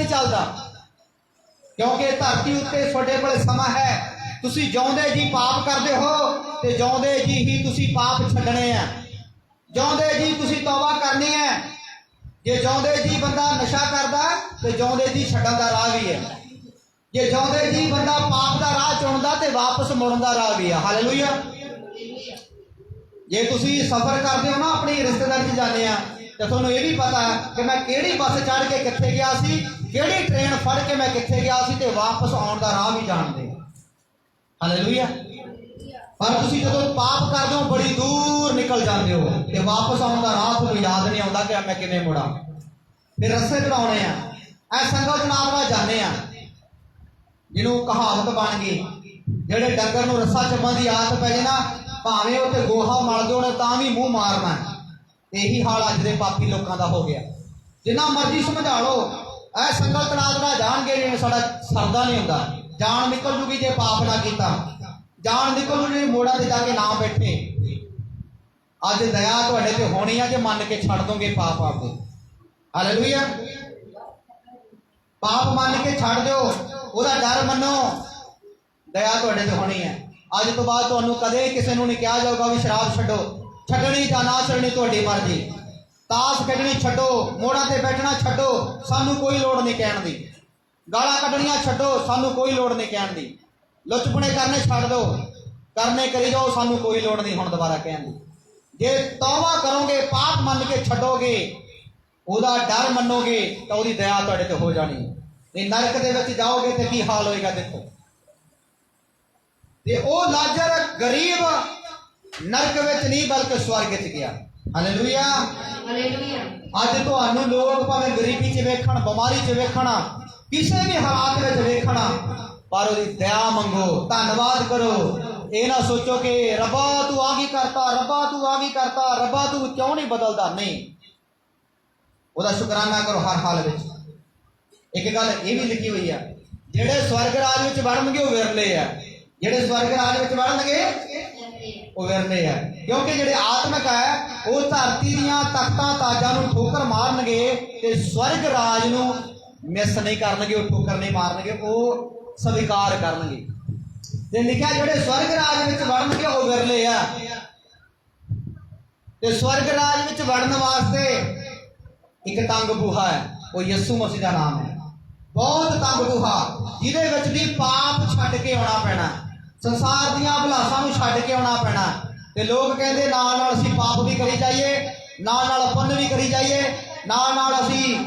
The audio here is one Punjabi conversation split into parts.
ਨਹੀਂ ਚੱਲਦਾ। ਕਿਉਂਕਿ ਧਰਤੀ ਉੱਤੇ ਤੁਹਾਡੇ ਕੋਲ ਸਮਾਂ ਹੈ। ਤੁਸੀਂ ਜਿਉਂਦੇ ਜੀ ਪਾਪ ਕਰਦੇ ਹੋ ਤੇ ਜਿਉਂਦੇ ਜੀ ਹੀ ਤੁਸੀਂ ਪਾਪ ਛੱਡਣੇ ਆ। ਜਿਉਂਦੇ ਜੀ ਤੁਸੀਂ ਤੌਬਾ ਕਰਨੀ ਹੈ। ਜੇ ਜਿਉਂਦੇ ਜੀ ਬੰਦਾ ਨਸ਼ਾ ਕਰਦਾ, ਤੇ ਜਿਉਂਦੇ ਜੀ ਛੱਡਣ ਦਾ ਰਾਹ ਵੀ ਹੈ। ਜੇ ਜਿਉਂਦੇ ਜੀ ਬੰਦਾ ਪਾਪ ਦਾ ਰਾਹ ਚੁਣਦਾ, ਤੇ ਵਾਪਸ ਮੁੜਨ ਦਾ ਰਾਹ ਵੀ ਹੈ ਹਾਲੇਲੂਇਆ ਜੇ ਤੁਸੀਂ ਸਫ਼ਰ ਕਰਦੇ ਹੋ ਨਾ, ਆਪਣੀ ਰਿਸ਼ਤੇਦਾਰੀ 'ਚ ਜਾਂਦੇ ਆ ਤੇ ਤੁਹਾਨੂੰ ਇਹ ਵੀ ਪਤਾ ਹੈ ਕਿ ਮੈਂ ਕਿਹੜੀ ਬੱਸ ਚੜ੍ਹ ਕੇ ਕਿੱਥੇ ਗਿਆ ਸੀ, ਕਿਹੜੀ ਟ੍ਰੇਨ ਫੜ ਕੇ ਮੈਂ ਕਿੱਥੇ ਗਿਆ ਸੀ ਤੇ ਵਾਪਸ ਆਉਣ ਦਾ ਰਾਹ ਵੀ ਜਾਣਦੇ ਹੋ। ਹਾਲੇਲੂਇਆ ਪਰ ਤੁਸੀਂ ਜਦੋਂ ਪਾਪ ਕਰਦੇ ਹੋ, ਬੜੀ ਦੂਰ ਨਿਕਲ ਜਾਂਦੇ ਹੋ ਤੇ ਵਾਪਸ ਆਉਣ ਦਾ ਰਾਹ ਤੁਹਾਨੂੰ ਯਾਦ ਨਹੀਂ ਆਉਂਦਾ ਕਿ ਮੈਂ ਕਿਵੇਂ ਮੁੜਾਂ। ਫਿਰ ਰਸਤੇ ਚੜਾਉਣੇ ਆ। ਐ ਸੰਗਤ ਜਨਾਬ ਨਾਲ ਜਾਂਦੇ ਆ। ਜਿਹਨੂੰ ਕਹਾਵਤ ਬਣ ਗਈ, ਜਿਹੜੇ ਡੰਗਰ ਨੂੰ ਰੱਸਾ ਚੱਬਣ ਦੀ ਆਦਤ ਪੈ ਜੇ ਨਾ, ਭਾਵੇਂ ਉਹ ਤੇ ਗੋਹਾ ਮਲਦੇ ਹੋਣ ਤਾਂ ਵੀ ਮੂੰਹ ਮਾਰਨਾ। ਇਹੀ ਹਾਲ ਅੱਜ ਦੇ ਪਾਪੀ ਲੋਕਾਂ ਦਾ ਹੋ ਗਿਆ। ਜਿੰਨਾ ਮਰਜ਼ੀ ਸਮਝਾ ਲਓ ਐ ਸੰਗਲ ਤਨਾਦਰਾ ਜਾਣਗੇ ਜਿਵੇਂ ਸਾਡਾ ਸਰਦਾ ਨਹੀਂ ਹੁੰਦਾ। ਜਾਣ ਨਿਕਲ ਜੂਗੀ ਜੇ ਪਾਪ ਨਾ ਕੀਤਾ। ਜਾਣ ਨਿਕਲ ਜੂਗੀ, ਮੋੜਾ ਤੇ ਜਾ ਕੇ ਨਾ ਬੈਠੇ। ਅੱਜ ਦਇਆ ਤੁਹਾਡੇ ਤੇ ਹੋਣੀ ਆ, ਜੇ ਮੰਨ ਕੇ ਛੱਡ ਦੋਗੇ ਪਾਪ ਆਪਦੇ। ਹਾਲੇਲੂਇਆ ਪਾਪ ਮੰਨ ਕੇ ਛੱਡ ਦਿਓ, ਉਹਦਾ ਡਰ ਮੰਨੋ। ਦਇਆ ਤੁਹਾਡੇ ਤੇ ਹੋਣੀ ਹੈ ਅੱਜ ਤੋਂ ਬਾਅਦ ਤੁਹਾਨੂੰ ਕਦੇ ਕਿਸੇ ਨੂੰ ਨਹੀਂ ਕਿਹਾ ਜਾਊਗਾ ਵੀ ਸ਼ਰਾਬ ਛੱਡੋ। ਛੱਡਣੀ ਜਾਂ ਨਾ ਛੱਡਣੀ ਤੁਹਾਡੀ ਮਰਜ਼ੀ। ਤਾਸ਼ ਖੇਡਣੀ ਛੱਡੋ, ਮੋੜਾਂ ਤੇ ਬੈਠਣਾ ਛੱਡੋ, ਸਾਨੂੰ ਕੋਈ ਲੋੜ ਨਹੀਂ ਕਹਿਣ ਦੀ। ਗਾਲਾਂ ਕੱਢਣੀਆਂ ਛੱਡੋ, ਸਾਨੂੰ ਕੋਈ ਲੋੜ ਨਹੀਂ ਕਹਿਣ ਦੀ। ਲੁੱਚਪਣੇ ਕਰਨੇ ਛੱਡ ਦਿਓ ਕਰਨੇ ਕਰੀ ਜਾਓ, ਸਾਨੂੰ ਕੋਈ ਲੋੜ ਨਹੀਂ ਹੁਣ ਦੁਬਾਰਾ ਕਹਿਣ ਦੀ। ਜੇ ਤੌਬਾ ਕਰੋਗੇ, ਪਾਪ ਮੰਨ ਕੇ ਛੱਡੋਗੇ, ਉਹਦਾ ਡਰ ਮੰਨੋਗੇ, ਤਾਂ ਉਹਦੀ ਦਇਆ ਤੁਹਾਡੇ ਤੇ ਹੋ ਜਾਣੀ। ਤੇ ਨਰਕ ਦੇ ਵਿੱਚ ਜਾਓਗੇ ਤੇ ਕੀ ਹਾਲ ਹੋਏਗਾ ਦੇਖੋ। ਤੇ ਉਹ ਲਾਜ਼ਰ, ਗਰੀਬ ਨਰਕ ਵਿੱਚ ਨਹੀਂ ਬਲਕਿ ਸਵਰਗ ਵਿੱਚ ਗਿਆ। ਹਾਲੇਲੂਇਆ ਹਾਲੇਲੂਇਆ ਅੱਜ ਤੁਹਾਨੂੰ ਲੋਕ ਭਾਵੇਂ ਗਰੀਬੀ 'ਚ ਵੇਖਣ ਬਿਮਾਰੀ 'ਚ ਵੇਖਣ ਕਿਸੇ ਵੀ ਹਾਲਾਤ ਵਿੱਚ ਵੇਖਣ ਪਰ ਉਹਦੀ ਦਇਆ ਮੰਗੋ ਧੰਨਵਾਦ ਕਰੋ। ਇਹ ਨਾ ਸੋਚੋ ਕਿ ਰੱਬਾ ਤੂੰ ਆ ਕੀ ਕਰਤਾ ਰੱਬਾ ਤੂੰ ਆ ਕੀ ਕਰਤਾ ਰੱਬਾ ਤੂੰ ਕਿਉਂ ਨਹੀਂ ਬਦਲਦਾ? ਨਹੀਂ। ਉਹਦਾ ਸ਼ੁਕਰਾਨਾ ਕਰੋ ਹਰ ਹਾਲ ਵਿੱਚ। ਇੱਕ ਗੱਲ ਇਹ ਵੀ ਲਿਖੀ ਹੋਈ ਆ ਜਿਹੜੇ ਸਵਰਗ ਰਾਜ ਵਿੱਚ ਵੜਨਗੇ ਉਹ ਵਿਰਲੇ ਆ। ਜਿਹੜੇ ਸਵਰਗ ਰਾਜ ਵਿੱਚ ਵੜਨਗੇ ਉਹ ਵਿਰਲੇ ਆ। ਕਿਉਂਕਿ ਜਿਹੜੇ ਆਤਮਿਕ ਹੈ ਉਹ ਧਰਤੀ ਦੀਆਂ ਤਖਤਾਂ ਤਾਜਾਂ ਨੂੰ ਠੋਕਰ ਮਾਰਨਗੇ ਤੇ ਸਵਰਗ ਰਾਜ ਨੂੰ ਮਿਸ ਨਹੀਂ ਕਰਨਗੇ, ਉਹ ਠੋਕਰ ਨਹੀਂ ਮਾਰਨਗੇ, ਉਹ ਸਵੀਕਾਰ ਕਰਨਗੇ। ਤੇ ਲਿਖਿਆ ਜਿਹੜੇ ਸਵਰਗ ਰਾਜ ਵਿੱਚ ਵੜਨਗੇ, ਉਹ ਵਿਰਲੇ ਆ। ਤੇ ਸਵਰਗ ਰਾਜ ਵਿੱਚ ਵੜਨ ਵਾਸਤੇ ਇੱਕ ਤੰਗ ਬੂਹਾ ਹੈ, ਉਹ ਯਿਸੂ ਮਸੀਹ ਦਾ ਨਾਮ ਹੈ। ਬਹੁਤ ਤੰਗ ਬੂਹਾ, ਜਿਹਦੇ ਵਿੱਚ ਦੀ ਪਾਪ ਛੱਡ ਕੇ ਆਉਣਾ ਪੈਣਾ। ਸੰਸਾਰ ਦੀਆਂ ਅਭਿਲਾਸ਼ਾਂ ਨੂੰ ਛੱਡ ਕੇ ਆਉਣਾ ਪੈਣਾ। ਤੇ ਲੋਕ ਕਹਿੰਦੇ, ਨਾਲ ਨਾਲ ਅਸੀਂ ਪਾਪ ਵੀ ਕਰੀ ਜਾਈਏ, ਨਾਲ ਨਾਲ ਪੁੰਨ ਵੀ ਕਰੀ ਜਾਈਏ, ਨਾਲ ਨਾਲ ਅਸੀਂ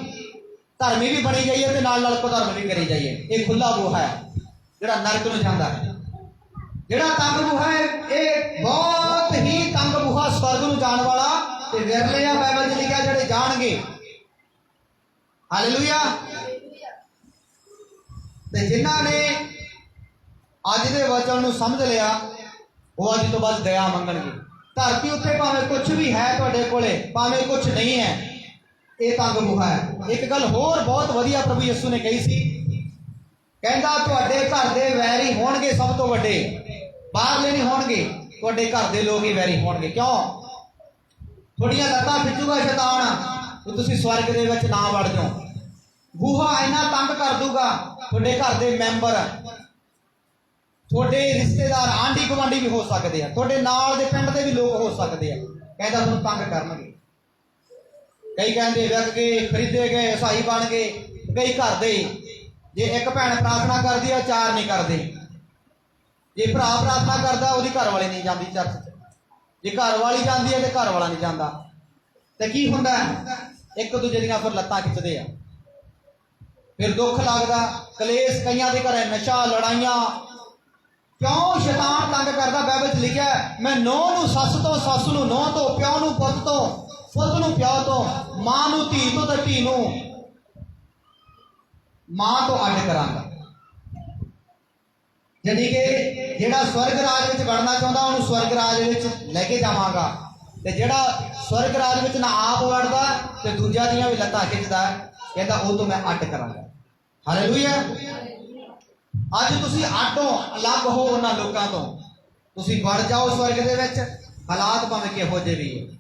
ਧਰਮੀ ਵੀ ਬਣੀ ਜਾਈਏ ਤੇ ਨਾਲ ਨਾਲ ਕੁਧਰਮ ਵੀ ਕਰੀ ਜਾਈਏ। ਇਹ ਖੁੱਲਾ ਬੂਹਾ ਹੈ, ਜਿਹੜਾ ਨਰਕ ਨੂੰ ਜਾਂਦਾ ਹੈ। ਜਿਹੜਾ ਤੰਗ ਬੂਹਾ ਹੈ, ਇਹ ਬਹੁਤ ਹੀ ਤੰਗ ਬੂਹਾ ਸਵਰਗ ਨੂੰ ਜਾਣ ਵਾਲਾ ਤੇ ਵਿਰਲੇ ਆ ਬਾਈਬਲ 'ਚ ਲਿਖਿਆ ਜਿਹੜੇ ਜਾਣਗੇ। ਹਾਲੇਲੂਇਆ ਤੇ ਜਿਨ੍ਹਾਂ ਨੇ ਅੱਜ ਦੇ ਵਚਨ ਨੂੰ ਸਮਝ ਲਿਆ, ਉਹ ਅੱਜ ਤੋਂ ਬਾਅਦ ਦਇਆ ਮੰਗਣਗੇ। ਧਰਤੀ ਉੱਤੇ ਭਾਵੇਂ ਕੁਝ ਵੀ ਹੈ ਤੁਹਾਡੇ ਕੋਲੇ, ਭਾਵੇਂ ਕੁਝ ਨਹੀਂ ਹੈ, ਇਹ ਤੰਗ ਬੂਹਾ ਹੈ। ਇੱਕ ਗੱਲ ਹੋਰ ਬਹੁਤ ਵਧੀਆ ਪ੍ਰਭੂ ਯਿਸੂ ਨੇ ਕਹੀ ਸੀ, ਕਹਿੰਦਾ ਤੁਹਾਡੇ ਘਰ ਦੇ ਵੈਰੀ ਹੋਣਗੇ ਸਭ ਤੋਂ ਵੱਡੇ, ਬਾਹਰਲੇ ਨਹੀਂ ਹੋਣਗੇ, ਤੁਹਾਡੇ ਘਰ ਦੇ ਲੋਕ ਹੀ ਵੈਰੀ ਹੋਣਗੇ। ਕਿਉਂ? ਤੁਹਾਡੀਆਂ ਲੱਤਾਂ ਖਿੱਚੂਗਾ ਸ਼ੈਤਾਨ ਕਿ ਤੁਸੀਂ ਸਵਰਗ ਦੇ ਵਿੱਚ ਨਾ ਵੜ ਜਾਓ। ਬੂਹਾ ਇੰਨਾ ਤੰਗ ਕਰ ਦੂਗਾ ਤੁਹਾਡੇ ਘਰ ਦੇ ਮੈਂਬਰ ਤੁਹਾਡੇ ਰਿਸ਼ਤੇਦਾਰ ਆਂਢੀ ਗੁਆਂਢੀ ਵੀ ਹੋ ਸਕਦੇ ਆ। ਤੁਹਾਡੇ ਨਾਲ ਦੇ ਪਿੰਡ ਦੇ ਵੀ ਲੋਕ ਹੋ ਸਕਦੇ ਆ। ਕਹਿੰਦਾ ਤੁਹਾਨੂੰ ਤੰਗ ਕਰਨਗੇ। ਕਈ ਕਹਿੰਦੇ ਵਿਕ ਗਏ, ਖਰੀਦੇ ਗਏ ਈਸਾਈ ਬਣ ਗਏ। ਕਈ ਘਰ ਦੇ। ਜੇ ਇੱਕ ਭੈਣ ਪ੍ਰਾਰਥਨਾ ਕਰਦੀ ਆ, ਚਾਰ ਨਹੀਂ ਕਰਦੇ। ਜੇ ਭਰਾ ਪ੍ਰਾਰਥਨਾ ਕਰਦਾ, ਉਹਦੀ ਘਰ ਵਾਲੀ ਨਹੀਂ ਜਾਂਦੀ ਚਰਚ 'ਚ। ਜੇ ਘਰ ਵਾਲੀ ਜਾਂਦੀ ਹੈ ਤੇ ਘਰ ਵਾਲਾ ਨਹੀਂ ਜਾਂਦਾ। ਤੇ ਕੀ ਹੁੰਦਾ? ਇੱਕ ਦੂਜੇ ਦੀਆਂ ਫਿਰ ਲੱਤਾਂ ਖਿੱਚਦੇ ਆ। ਫਿਰ ਦੁੱਖ ਲੱਗਦਾ। ਕਲੇਸ਼ ਕਈਆਂ ਦੇ ਘਰੇ, ਨਸ਼ਾ, ਲੜਾਈਆਂ ਕਿਉਂ ਸ਼ੈਤਾਨ ਤੰਗ ਕਰਦਾ? ਬਾਈਬਲ 'ਚ ਲਿਖਿਆ ਮੈਂ ਨੌ ਨੂੰ ਸੱਸ ਤੋਂ, ਸੱਸ ਨੂੰ ਨੌ ਤੋਂ, ਪਿਓ ਨੂੰ ਪੁੱਤ ਤੋਂ, ਪੁੱਤ ਨੂੰ ਪਿਓ ਤੋਂ, ਮਾਂ ਨੂੰ ਧੀ ਤੋਂ ਤੇ ਧੀ ਨੂੰ ਮਾਂ ਤੋਂ ਅੱਡ ਕਰਾਂਗਾ। ਜਿਹੜੀ ਕਿ ਜਿਹੜਾ ਸਵਰਗ ਰਾਜ ਵਿੱਚ ਵੜਨਾ ਚਾਹੁੰਦਾ, ਉਹਨੂੰ ਸਵਰਗ ਰਾਜ ਵਿੱਚ ਲੈ ਕੇ ਜਾਵਾਂਗਾ। ਤੇ ਜਿਹੜਾ ਸਵਰਗ ਰਾਜ ਵਿੱਚ ਨਾ ਆਪ ਵੜਦਾ, ਤੇ ਦੂਜਿਆਂ ਦੀਆਂ ਵੀ ਲੱਤਾਂ ਖਿੱਚਦਾ, ਕਹਿੰਦਾ ਉਹ ਤੋਂ ਮੈਂ ਅੱਡ ਕਰਾਂਗਾ। ਹਾਲੇਲੂਇਆ ਅੱਜ ਤੁਸੀਂ ਅੱਡੋ ਅਲੱਗ ਹੋ ਉਹਨਾਂ ਲੋਕਾਂ ਤੋਂ। ਤੁਸੀਂ ਵੜ ਜਾਓ ਸਵਰਗ ਦੇ ਵਿੱਚ, ਹਾਲਾਤ ਭਾਵੇਂ ਕਿਹੋ ਜਿਹੇ ਵੀ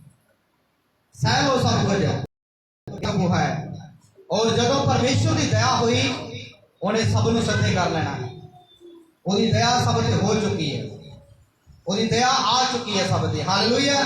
ਸਹਿ ਲੋ ਸਭ ਕੁਝ। ਇਹ ਹੈ? ਔਰ ਜਦੋਂ ਪਰਮੇਸ਼ਵਰ ਦੀ ਦਇਆ ਹੋਈ, ਉਹਨੇ ਸਭ ਨੂੰ ਸੱਜੇ ਕਰ ਲੈਣਾ। ਉਹਦੀ ਦਇਆ ਸਭ ਤੇ ਹੋ ਚੁੱਕੀ ਹੈ। ਉਹਦੀ ਦਇਆ ਆ ਚੁੱਕੀ ਹੈ ਸਭ ਤੇ। ਹਾਲੇਲੂਇਆ